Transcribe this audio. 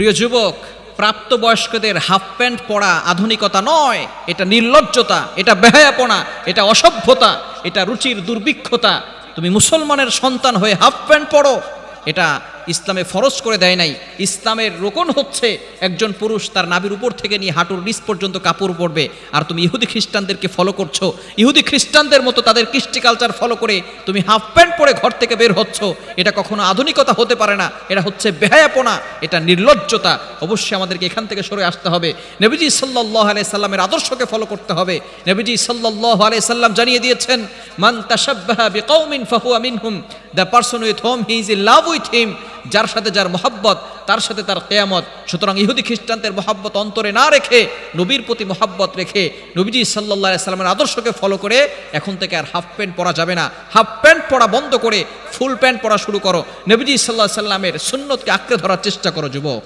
প্রিয় যুবক, প্রাপ্তবয়স্কদের হাফ প্যান্ট পরা আধুনিকতা নয়, এটা নির্লজ্জতা, এটা বেহায়াপনা, এটা অসভ্যতা, এটা রুচির দুর্ভিক্ষতা। তুমি মুসলমানের সন্তান হয়ে হাফ প্যান্ট পরো এটা ইসলামে ফরজ করে দেয় নাই। ইসলামের রোকন হচ্ছে একজন পুরুষ তার নাবির উপর থেকে নিয়ে হাঁটুর নিচ পর্যন্ত কাপড় পরবে। আর তুমি ইহুদি খ্রিস্টানদেরকে ফলো করছ। ইহুদি খ্রিস্টানদের মতো তাদের কৃষ্টি কালচার ফলো করে তুমি হাফ প্যান্ট পরে ঘর থেকে বের হচ্ছ। এটা কখনো আধুনিকতা হতে পারে না। এটা হচ্ছে বেহায়াপনা। এটা নির্লজ্জতা। অবশ্যই আমাদেরকে এখান থেকে সরে আসতে হবে। নবীজি সাল্লাহ আলাই সাল্লামের আদর্শকে ফলো করতে হবে। নবীজি সাল্লাহ আলাই সাল্লাম জানিয়ে দিয়েছেন, মান তাসাব্বাহা বিকৌমিন ফাহুয়া মিনহুম। The person with whom he is in love with him যার সাথে যার মহাব্বত, তার সাথে তার কেয়ামত। সুতরাং ইহুদি খ্রিস্টানদের মহাব্বত অন্তরে না রেখে, নবীর প্রতি মহাব্বত রেখে, নবীজি সাল্লাহ সাল্লামের আদর্শকে ফলো করে, এখন থেকে আর হাফ প্যান্ট পরা যাবে না। হাফ প্যান্ট পরা বন্ধ করে ফুল প্যান্ট পরা শুরু করো। নবীজি সাল্লাহ সাল্লামের সুন্নতকে আঁকড়ে ধরার চেষ্টা করো, যুবক।